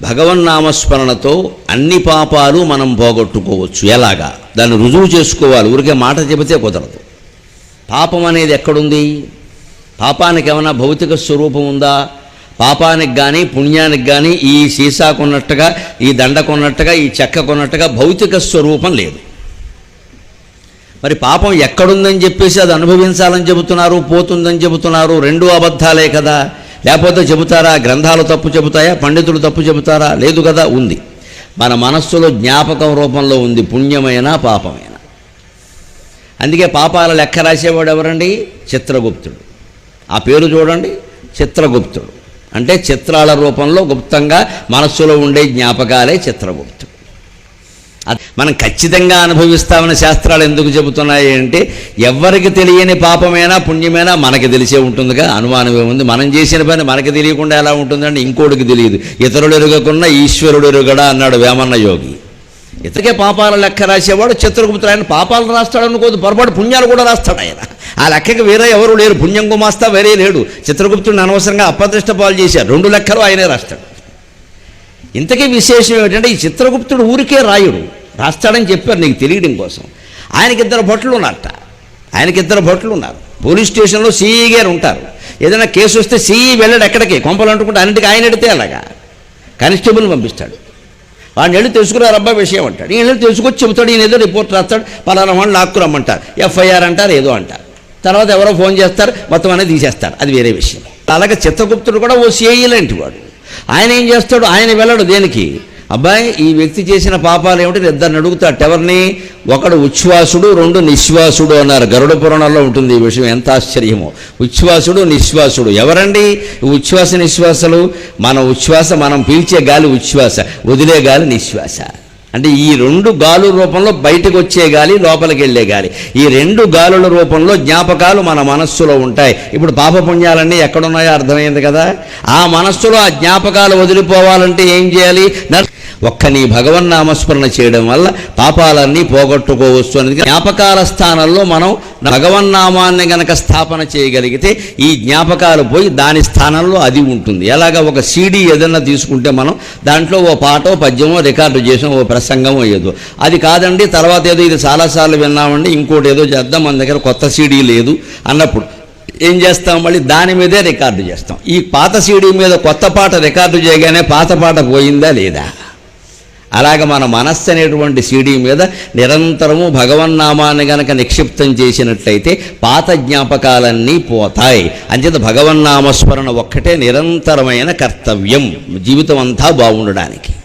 భగవన్నామస్మరణతో అన్ని పాపాలు మనం పోగొట్టుకోవచ్చు. ఎలాగా? దాన్ని రుజువు చేసుకోవాలి. ఊరికే మాట చెబితే కుదరదు. పాపం అనేది ఎక్కడుంది? పాపానికి ఏమైనా భౌతిక స్వరూపం ఉందా? పాపానికి కానీ పుణ్యానికి కానీ ఈ సీసా కొన్నట్టుగా ఈ దండ కొన్నట్టుగా ఈ చెక్క కొన్నట్టుగా భౌతిక స్వరూపం లేదు. మరి పాపం ఎక్కడుందని చెప్పేసి అది అనుభవించాలని చెబుతున్నారు పోతుందని చెబుతున్నారు రెండు అబద్ధాలే కదా. లేకపోతే చెబుతారా గ్రంథాలు తప్పు చెబుతాయా పండితులు తప్పు చెబుతారా? లేదు కదా ఉంది. మన మనస్సులో జ్ఞాపకం రూపంలో ఉంది పుణ్యమైన పాపమైన. అందుకే పాపాల లెక్క రాసేవాడు ఎవరండి? చిత్రగుప్తుడు. ఆ పేరు చూడండి చిత్రగుప్తుడు. అంటే చిత్రాల రూపంలో గుప్తంగా మనస్సులో ఉండే జ్ఞాపకాలే చిత్రగుప్తుడు. మనం ఖచ్చితంగా అనుభవిస్తామని శాస్త్రాలు ఎందుకు చెబుతున్నాయి అంటే ఎవరికి తెలియని పాపమైనా పుణ్యమైనా మనకి తెలిసే ఉంటుందిగా. అనుమానం ఏముంది? మనం చేసిన పని మనకి తెలియకుండా ఎలా ఉంటుందంటే ఇంకోటికి తెలియదు. ఇతరులు ఎరుగకున్న ఈశ్వరుడు ఎరుగడా అన్నాడు వేమన్న యోగి. ఇతరికే పాపాల లెక్క రాసేవాడు చిత్రగుప్తుడు. ఆయన పాపాలు రాస్తాడు అనుకోదు పొరపాటు పుణ్యాలు కూడా రాస్తాడు ఆయన. ఆ లెక్కకి వేరే ఎవరు లేరు. పుణ్యం గుమాస్తా వేరే లేడు. చిత్రగుప్తుడిని అనవసరంగా అప్రతిష్ట పాలు చేశారు. రెండు లెక్కలు ఆయనే రాస్తాడు. ఇంతకీ విశేషం ఏమిటంటే ఈ చిత్రగుప్తుడు ఊరికే రాయుడు. రాస్తాడని చెప్పారు నీకు తెలియడం కోసం. ఆయనకి ఇద్దరు భట్లు ఉన్నారట ఆయనకి ఇద్దరు భట్లు ఉన్నారు పోలీస్ స్టేషన్లో సిఈ గారు ఉంటారు. ఏదైనా కేసు వస్తే సిఈ వెళ్ళాడు ఎక్కడికి? కొంపలు అంటుకుంటే అన్నిటికీ ఆయన ఎడితే అలాగా కానిస్టేబుల్ని పంపిస్తాడు. వాడిని వెళ్ళి తెలుసుకున్నారు అబ్బా విషయం అంటాడు. ఈయన వెళ్ళి తెలుసుకొచ్చి చెబుతాడు ఈయన ఏదో రిపోర్ట్ రాస్తాడు. పలానా వాళ్ళు లాక్కురమ్మంటారు ఎఫ్ఐఆర్ అంటారు ఏదో అంటారు. తర్వాత ఎవరో ఫోన్ చేస్తారు మొత్తం అనేది తీసేస్తారు. అది వేరే విషయం. అలాగే చిత్రగుప్తుడు కూడా ఓ సిఐ లాంటి వాడు. ఆయన ఏం చేస్తాడు? ఆయన వెళ్ళడు దేనికి? అబ్బాయి ఈ వ్యక్తి చేసిన పాపాలు ఏమిటి? ఇద్దరిని అడుగుతాడు ఎవరిని ఒకడు ఉచ్ఛ్వాసుడు రెండు నిశ్వాసుడు అన్నారు. గరుడ పురాణంలో ఉంటుంది ఈ విషయం ఎంత ఆశ్చర్యమో. ఉచ్ఛ్వాసుడు నిశ్వాసుడు. ఎవరండి? ఉచ్ఛ్వాస నిశ్వాసలు? మన ఉచ్ఛ్వాస మనం పీల్చే గాలి ఉచ్ఛ్వాస వదిలే గాలి నిశ్వాస. అంటే ఈ రెండు గాలు రూపంలో బయటకు వచ్చే గాలి లోపలికి వెళ్ళే గాలి. ఈ రెండు గాలుల రూపంలో జ్ఞాపకాలు మన మనస్సులో ఉంటాయి. ఇప్పుడు పాపపుణ్యాలన్నీ ఎక్కడున్నాయో అర్థమైంది కదా? ఆ మనస్సులో ఆ జ్ఞాపకాలు వదిలిపోవాలంటే ఏం చేయాలి? ఒక్క నీ భగవన్నామస్మరణ చేయడం వల్ల పాపాలన్నీ పోగొట్టుకోవచ్చు అనేది జ్ఞాపకాల స్థానంలో మనం భగవన్నామాన్ని గనక స్థాపన చేయగలిగితే ఈ జ్ఞాపకాలు పోయి దాని స్థానంలో అది ఉంటుంది. ఎలాగ ఒక సీడీ ఏదన్నా తీసుకుంటే మనం దాంట్లో ఓ పాటో పద్యమో రికార్డు చేసాం ఓ ప్రసంగమో ఏదో. అది కాదండి తర్వాత ఏదో ఇది చాలాసార్లు విన్నామండి ఇంకోటి ఏదో చేద్దాం మన దగ్గర కొత్త సీడీ లేదు అన్నప్పుడు ఏం చేస్తాం? మళ్ళీ దాని మీదే రికార్డు చేస్తాం. ఈ పాత సీడీ మీద కొత్త పాట రికార్డు చేయగానే పాత పాట పోయిందా లేదా? అలాగ మన మనస్సు అనేటువంటి సీడీ మీద నిరంతరము భగవన్నామాన్ని గనక నిక్షిప్తం చేసినట్లయితే పాత జ్ఞాపకాలన్నీ పోతాయి. అంచేత భగవన్నామస్మరణ ఒక్కటే నిరంతరమైన కర్తవ్యం. జీవితం అంతా బాగుండడానికి.